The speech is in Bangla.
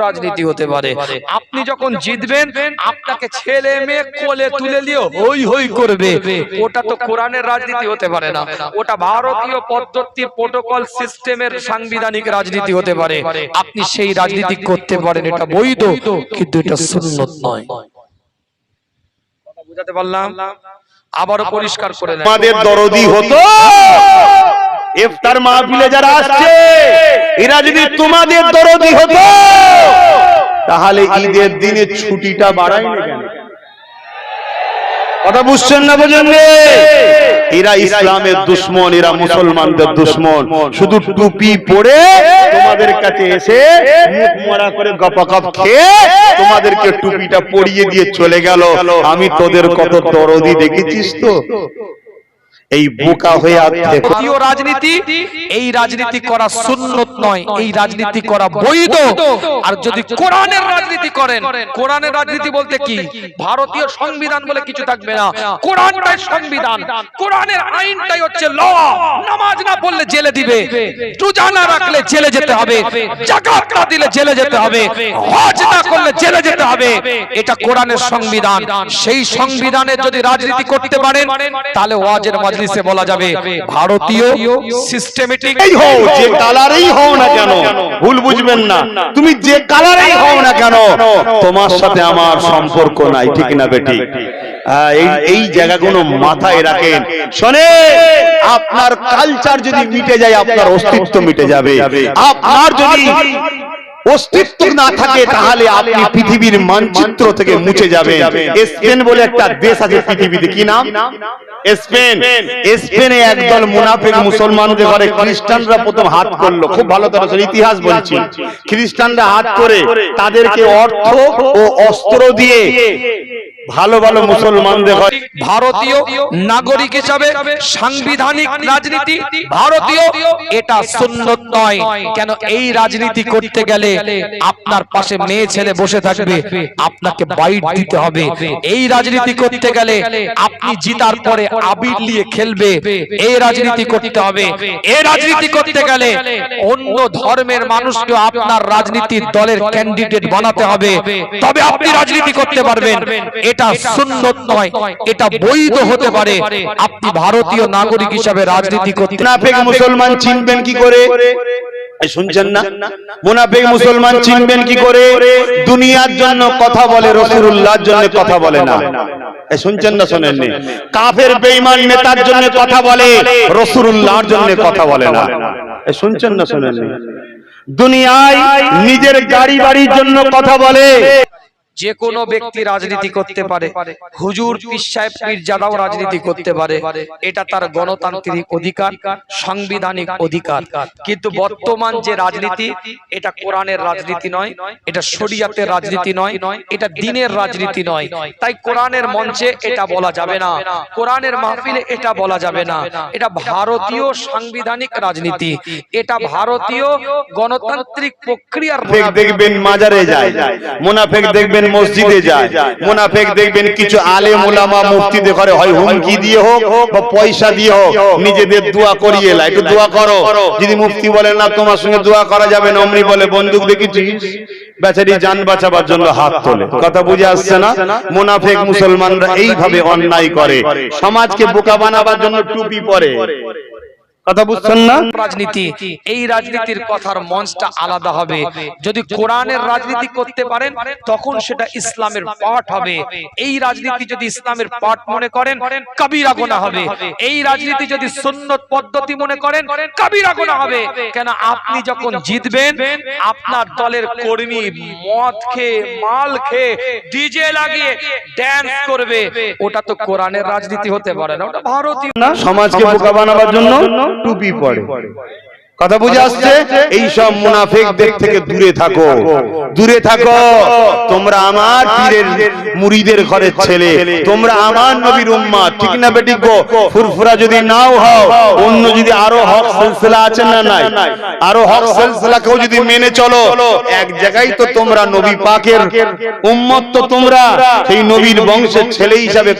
রাজনীতি হতে পারে। আপনি যখন জিতবেন আপনাকে ছেলে মেয়ে কোলে তুলে দিয়ে হই হই করবে। ওটা তো কোরআনের রাজনীতি হতে পারে না। ওটা ভারতীয় পদ্ধতির প্রোটোকল সিস্টেমের সাংবিধানিক রাজনীতি হতে পারে। আপনি সেই রাজনীতি করতে পারেন এটা বৈধ কিন্তু এটা সুন্নত নয়। কথা বুঝাতে পারলাম? আবারও পরিষ্কার করে আমাদের দরদি হতো। ইফতার মাহফিলে যারা আসছে। এরা যদি তোমাদের দরদি হতো তাহলে ঈদের দিনে ছুটিটা বাড়াই না কেন? কথা বুঝছেন না বোঝেন? এরা ইসলামের দুশ্মন এরা মুসলমানদের দুশ্মন। শুধু টুপি পরে তোমাদের কাছে এসে মুখ মরা করে গপাগপ খেয়ে তোমাদেরকে টুপিটা পরিয়ে দিয়ে চলে গেল। আমি তোদের কত দরদি দেখেছিস তো? এই বোকা হয়ে ভারতীয় রাজনীতি এই রাজনীতি করা সুন্নত নয় এই রাজনীতি করা বৈধ। আর যদি কোরআনের রাজনীতি করেন কোরআনের রাজনীতি বলতে কি? ভারতীয় সংবিধান বলে কিছু থাকবে না। কোরআনটাই সংবিধান। কোরআনের আইনটাই হচ্ছে ল। নামাজ না পড়লে জেলে দিবে। রোজা না রাখলে জেলে যেতে হবে। জাকাত না দিলে জেলে যেতে হবে। হজ না করলে জেলে যেতে হবে। এটা কোরআনের সংবিধান। সেই সংবিধানে যদি রাজনীতি করতে পারেন তাহলে ওয়াজের মজলিসে বলা যাবে ভারতীয় সিস্টেমেটিক এই হও যে কালারেই হও না কেন ভুল বুঝবেন না। তুমি যে কালারেই হও না কেন তোমার সাথে আমার সম্পর্ক নাই ঠিক না বেটি। এই এই জায়গাগুলো মাথায় রাখেন। শোনে আপনার কালচার যদি মিটে যায় আপনার অস্তিত্ব মিটে যাবে। আপনার যদি অস্তিত্ব না থাকে তাহলে আপনি পৃথিবীর মানচিত্র থেকে মুছে যাবে স্পেন বলে একটা দেশ আছে পৃথিবীতে। কি নাম? স্পেন। স্পেনে। একদল মুনাফিক মুসলমানদের ঘরে খ্রিস্টানরা প্রথম হাত করল। খুব ভালো তার ইতিহাস বলছি। খ্রিস্টানরা হাত করে তাদেরকে অর্থ ও অস্ত্র দিয়ে ভালো ভালো মুসলমানদের ঘরে ভারতীয় নাগরিক হিসাবে সাংবিধানিক রাজনীতি ভারতীয় এটা সুন্নত নয়। কেন এই রাজনীতি করতে গেলে আপনার পাশে মেয়ে ছেলে বসে থাকবে। আপনাকে বাইট দিতে হবে। এই রাজনীতি করতে গেলে আপনি জিতার পরে আবির নিয়ে খেলবে। এই রাজনীতি করতে হবে। এই রাজনীতি করতে গেলে অন্য ধর্মের মানুষকে আপনার রাজনীতির দলের ক্যান্ডিডেট বানাতে হবে। তবে আপনি রাজনীতি করতে পারবেন। এটা সুন্নত নয় এটা বৈধ হতে পারে। আপনি ভারতীয় নাগরিক হিসাবে রাজনীতি করতে মুসলমান চিনবেন কি করে? শুনছেন না? মুনাফিক মুসলমান চিনবেন কি করে? দুনিয়ার জন্য কথা বলে রসুল্লাহর জন্য কথা বলে না। শুনছেন না শোনেননি? কাফের বেঈমান নেতার জন্য কথা বলে রসুল্লাহর জন্য কথা বলে না। শুনছেন না শোনেননি? দুনিয়ায় নিজের গাড়ি বাড়ির জন্য কথা বলে। যে কোনো ব্যক্তি রাজনীতি করতে পারে হুজুর পীর সাহেব পীরজাদাও রাজনীতি করতে পারে। এটা তার গণতান্ত্রিক অধিকার সাংবিধানিক অধিকার। কিন্তু বর্তমান যে রাজনীতি এটা কোরআনের রাজনীতি নয় এটা শরিয়াতের রাজনীতি নয় এটা দিনের রাজনীতি নয়। তাই কোরআনের মঞ্চে এটা বলা যাবে না। কোরআনের মাহফিলে এটা বলা যাবে না। এটা ভারতীয় সাংবিধানিক রাজনীতি। এটা ভারতীয় গণতান্ত্রিক প্রক্রিয়ার দেখবেন মাজারে যায় মুনাফেক দেখবেন মসজিদে যায়। মুনাফেক দেখবেন কিছু আলে মুলামা মুফতিদের ঘরে হয় হুমকি দিয়ে হোক বা পয়সা দিয়ে হোক, নিজেদের দোয়া করিয়ে এলা একটু দোয়া করো। যদি মুফতি বলে, না, তোমার সঙ্গে দোয়া করা যাবে না। অমনি বলে, বন্দুক দেখেছিস? বেচারি যান বাঁচাবার জন্য হাত তোলে। কথা বুঝে আসছে না? মুনাফেক মুসলমানরা এইভাবে অন্যায় করে। সমাজকে বোকা বানাবার জন্য টুপি পরে। কথা বুঝছেন না? রাজনীতি এই রাজনীতির কথার মঞ্চটা আলাদা হবে। যদি কোরআনের রাজনীতি করতে পারেন তখন সেটা ইসলামের পাঠ হবে। এই রাজনীতি যদি ইসলামের পাঠ মনে করেন কবিরা গোনা হবে। এই রাজনীতি যদি সুন্নত পদ্ধতি মনে করেন কবিরা গোনা হবে। কেন আপনি যখন জিতবেন আপনার দলের কর্মী মদ খেয়ে মাল খেয়ে ডিজে লাগিয়ে ড্যান্স করবে। ওটা তো কোরআনের রাজনীতি হতে পারে না। ওটা ভারতীয় না সমাজকে বোকা বানাবার জন্য? টুপি পড়ে কথা বুঝে আসছে? এই সব মুনাফিকদের থেকে দূরে থাকো। দূরে থাকো। তোমরা আমার পীরের মুরিদের ঘরের ছেলে। তোমরা আমার নবীর উম্মাত ঠিক না বেটি গো? ফুরফুরা যদি নাও হও অন্য যদি আরও হক সিলসিলা আছে না নাই? আরও হক সিলসিলা কেউ যদি মেনে চলো এক জায়গায় তো তোমরা নবী পাকের উম্মত তো তোমরা। সেই নবীর বংশের ছেলে হিসাবে